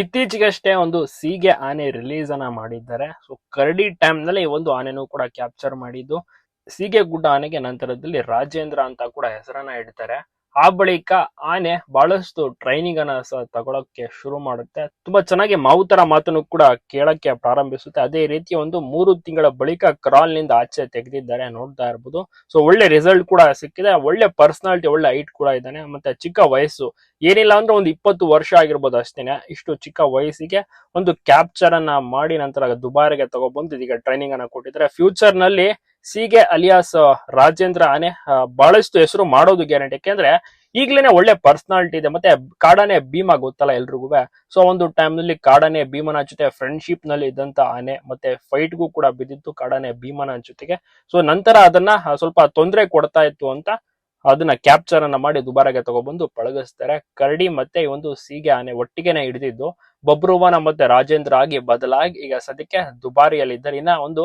ಇತ್ತೀಚೆಗಷ್ಟೇ ಒಂದು ಸೀಗೆ ಆನೆ ರಿಲೀಸ್ ಅನ್ನ ಮಾಡಿದ್ದಾರೆ. ಸೊ ಕರಡಿ ಟೈಮ್ನಲ್ಲಿ ಒಂದು ಆನೆನೂ ಕೂಡ ಕ್ಯಾಪ್ಚರ್ ಮಾಡಿದ್ದು. ಸೀಗೆ ಗುಡ್ಡ ಆನೆಗೆ ನಂತರದಲ್ಲಿ ರಾಜೇಂದ್ರ ಅಂತ ಕೂಡ ಹೆಸರನ್ನ ಇಡ್ತಾರೆ. ಆ ಬಳಿಕ ಆನೆ ಬಹಳಷ್ಟು ಟ್ರೈನಿಂಗ್ ಅನ್ನ ಸಹ ತಗೊಳಕ್ಕೆ ಶುರು ಮಾಡುತ್ತೆ. ತುಂಬಾ ಚೆನ್ನಾಗಿ ಮಾವುತರ ಮಾತನ್ನು ಕೂಡ ಕೇಳಕ್ಕೆ ಪ್ರಾರಂಭಿಸುತ್ತೆ. ಅದೇ ರೀತಿ ಒಂದು ಮೂರು ತಿಂಗಳ ಬಳಿಕ ಕ್ರಾಲ್ನಿಂದ ಆಚೆ ತೆಗೆದಿದ್ದಾರೆ ನೋಡ್ತಾ ಇರ್ಬೋದು. ಸೊ ಒಳ್ಳೆ ರಿಸಲ್ಟ್ ಕೂಡ ಸಿಕ್ಕಿದೆ. ಒಳ್ಳೆ ಪರ್ಸನಾಲಿಟಿ ಒಳ್ಳೆ ಹೈಟ್ ಕೂಡ ಇದ್ದಾನೆ. ಮತ್ತೆ ಚಿಕ್ಕ ವಯಸ್ಸು. ಏನಿಲ್ಲ ಅಂದ್ರೆ ಒಂದು ಇಪ್ಪತ್ತು ವರ್ಷ ಆಗಿರ್ಬೋದು ಅಷ್ಟೇನೆ. ಇಷ್ಟು ಚಿಕ್ಕ ವಯಸ್ಸಿಗೆ ಒಂದು ಕ್ಯಾಪ್ಚರ್ ಅನ್ನ ಮಾಡಿ ನಂತರ ದುಬಾರಿಗೆ ತಗೊಬಂದು ಇದೀಗ ಟ್ರೈನಿಂಗ್ ಅನ್ನ ಕೊಟ್ಟಿದ್ರೆ ಫ್ಯೂಚರ್ನಲ್ಲಿ ಸೀಗೆ ಅಲಿಯಾಸ್ ರಾಜೇಂದ್ರ ಆನೆ ಬಹಳಷ್ಟು ಹೆಸರು ಮಾಡೋದು ಗ್ಯಾರಂಟಿ ಯಾಕೆಂದ್ರೆ ಈಗ್ಲೇನೆ ಒಳ್ಳೆ ಪರ್ಸನಾಲಿಟಿ ಇದೆ. ಮತ್ತೆ ಕಾಡಾನೆ ಭೀಮ ಗೊತ್ತಲ್ಲ ಎಲ್ರಿಗೂ. ಸೊ ಒಂದು ಟೈಮ್ನಲ್ಲಿ ಕಾಡಾನೆ ಭೀಮನ ಜೊತೆ ಫ್ರೆಂಡ್ಶಿಪ್ನಲ್ಲಿ ಇದ್ದಂತ ಆನೆ, ಮತ್ತೆ ಫೈಟ್ ಗೂ ಕೂಡ ಬಿದ್ದಿತ್ತು ಕಾಡಾನೆ ಭೀಮನ ಜೊತೆಗೆ. ಸೊ ನಂತರ ಅದನ್ನ ಸ್ವಲ್ಪ ತೊಂದರೆ ಕೊಡ್ತಾ ಇತ್ತು ಅಂತ ಅದನ್ನ ಕ್ಯಾಪ್ಚರ್ ಅನ್ನ ಮಾಡಿ ದುಬಾರಾಗೆ ತಗೊಬಂದು ಪಳಗಿಸ್ತಾರೆ. ಕರಡಿ ಮತ್ತೆ ಈ ಒಂದು ಸೀಗೆ ಆನೆ ಒಟ್ಟಿಗೆನೆ ಹಿಡಿದಿದ್ದು, ಬಬ್ರುವನ ಮತ್ತೆ ರಾಜೇಂದ್ರ ಆಗಿ ಬದಲಾಗಿ ಈಗ ಸದ್ಯಕ್ಕೆ ದುಬಾರಿಯಲ್ಲಿ ಇದ್ದಾರೆ ಇನ್ನ ಒಂದು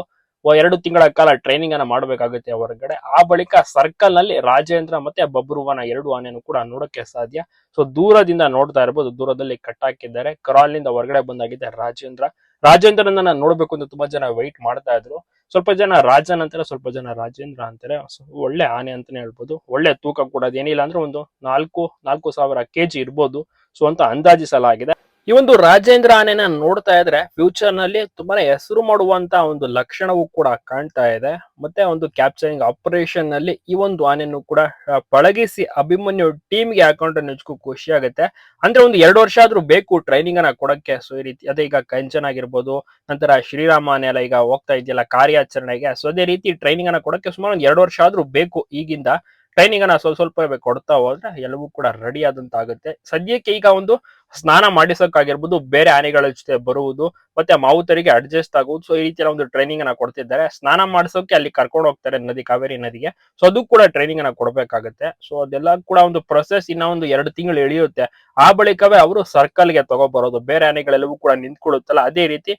ಎರಡು ತಿಂಗಳ ಕಾಲ ಟ್ರೈನಿಂಗ್ ಅನ್ನ ಮಾಡಬೇಕಾಗುತ್ತೆ ಹೊರಗಡೆ. ಆ ಬಳಿಕ ಸರ್ಕಲ್ನಲ್ಲಿ ರಾಜೇಂದ್ರ ಮತ್ತೆ ಬಬ್ರುವನ ಎರಡು ಆನೆಯನ್ನು ಕೂಡ ನೋಡಕ್ಕೆ ಸಾಧ್ಯ. ಸೊ ದೂರದಿಂದ ನೋಡ್ತಾ ಇರಬಹುದು ದೂರದಲ್ಲಿ ಕಟ್ಟಾಕಿದ್ದಾರೆ ಕರಾಲ್ನಿಂದ ಹೊರಗಡೆ ಬಂದಾಗಿದೆ ರಾಜೇಂದ್ರ. ರಾಜೇಂದ್ರನನ್ನ ನೋಡ್ಬೇಕು ಅಂತ ತುಂಬಾ ಜನ ವೈಟ್ ಮಾಡ್ತಾ ಇದ್ರು. ಸ್ವಲ್ಪ ಜನ ರಾಜನ್ ಅಂತಾರೆ, ಸ್ವಲ್ಪ ಜನ ರಾಜೇಂದ್ರ ಅಂತಾರೆ. ಒಳ್ಳೆ ಆನೆ ಅಂತಾನೆ ಹೇಳ್ಬೋದು. ಒಳ್ಳೆ ತೂಕ ಕೂಡ ಅದೇನಿಲ್ಲ ಅಂದ್ರೆ ಒಂದು ನಾಲ್ಕು ನಾಲ್ಕು ಸಾವಿರ ಕೆಜಿ ಇರ್ಬೋದು. ಸೊ ಅಂತ ಅಂದಾಜಿಸಲಾಗಿದೆ. ಈ ಒಂದು ರಾಜೇಂದ್ರ ಆನೆನ ನೋಡ್ತಾ ಇದ್ರೆ ಫ್ಯೂಚರ್ನಲ್ಲಿ ತುಂಬಾನೇ ಹೆಸರು ಮಾಡುವಂತ ಒಂದು ಲಕ್ಷಣವೂ ಕೂಡ ಕಾಣ್ತಾ ಇದೆ. ಮತ್ತೆ ಒಂದು ಕ್ಯಾಪ್ಚರಿಂಗ್ ಆಪರೇಷನ್ನಲ್ಲಿ ಈ ಒಂದು ಆನೆಯನ್ನು ಕೂಡ ಪಳಗಿಸಿ ಅಭಿಮನ್ಯು ಟೀಮ್ಗೆ ಹಾಕೊಂಡ್ರೆ ನಿಜಕ್ಕೂ ಖುಷಿ ಆಗುತ್ತೆ. ಅಂದ್ರೆ ಒಂದು ಎರಡು ವರ್ಷ ಆದ್ರೂ ಬೇಕು ಟ್ರೈನಿಂಗ್ ಅನ್ನ ಕೊಡಕ್ಕೆ. ಸೊ ಈ ರೀತಿ, ಅದೇ ಈಗ ಕಂಚನ್ ಆಗಿರ್ಬೋದು, ನಂತರ ಶ್ರೀರಾಮ ಆನೆ ಎಲ್ಲ ಈಗ ಹೋಗ್ತಾ ಇದೆಯಲ್ಲ ಕಾರ್ಯಾಚರಣೆಗೆ. ಸೊ ಅದೇ ರೀತಿ ಟ್ರೈನಿಂಗ್ ಅನ್ನ ಕೊಡಕ್ಕೆ ಸುಮಾರು ಒಂದು ಎರಡು ವರ್ಷ ಆದ್ರೂ ಬೇಕು ಈಗಿಂದ. ಟ್ರೈನಿಂಗ್ ಅನ್ನ ಸ್ವಲ್ಪ ಸ್ವಲ್ಪ ಕೊಡ್ತಾ ಹೋದ್ರೆ ಎಲ್ಲವೂ ಕೂಡ ರೆಡಿ ಆದಂತ ಆಗುತ್ತೆ ಸದ್ಯಕ್ಕೆ ಈಗ ಒಂದು ಸ್ನಾನ ಮಾಡಿಸೋಕ್ಕಾಗಿರ್ಬೋದು, ಬೇರೆ ಆನೆಗಳ ಜೊತೆ ಬರುವುದು, ಮತ್ತೆ ಮಾವುತರಿಗೆ ಅಡ್ಜಸ್ಟ್ ಆಗುವುದು. ಸೊ ಈ ರೀತಿಯ ಒಂದು ಟ್ರೈನಿಂಗ್ ಅನ್ನ ಕೊಡ್ತಿದ್ದಾರೆ. ಸ್ನಾನ ಮಾಡಿಸೋಕೆ ಅಲ್ಲಿ ಕರ್ಕೊಂಡು ಹೋಗ್ತಾರೆ ನದಿ, ಕಾವೇರಿ ನದಿಗೆ. ಸೊ ಅದು ಕೂಡ ಟ್ರೈನಿಂಗ್ ಅನ್ನ ಕೊಡ್ಬೇಕಾಗುತ್ತೆ. ಸೊ ಅದೆಲ್ಲ ಕೂಡ ಒಂದು ಪ್ರೊಸೆಸ್ ಇನ್ನ ಒಂದು ಎರಡು ತಿಂಗಳು ಎಳೆಯುತ್ತೆ. ಆ ಬಳಿಕವೇ ಅವರು ಸರ್ಕಲ್ಗೆ ತಗೋಬರೋದು. ಬೇರೆ ಆನೆಗಳೆಲ್ಲವೂ ಕೂಡ ನಿಂತ್ಕೊಳ್ಳುತ್ತಲ್ಲ. ಅದೇ ರೀತಿ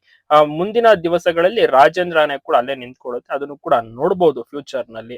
ಮುಂದಿನ ದಿವಸಗಳಲ್ಲಿ ರಾಜೇಂದ್ರ ಆನೆ ಕೂಡ ಅಲ್ಲೇ ನಿಂತ್ಕೊಳ್ಳುತ್ತೆ. ಅದನ್ನು ಕೂಡ ನೋಡ್ಬೋದು ಫ್ಯೂಚರ್ನಲ್ಲಿ.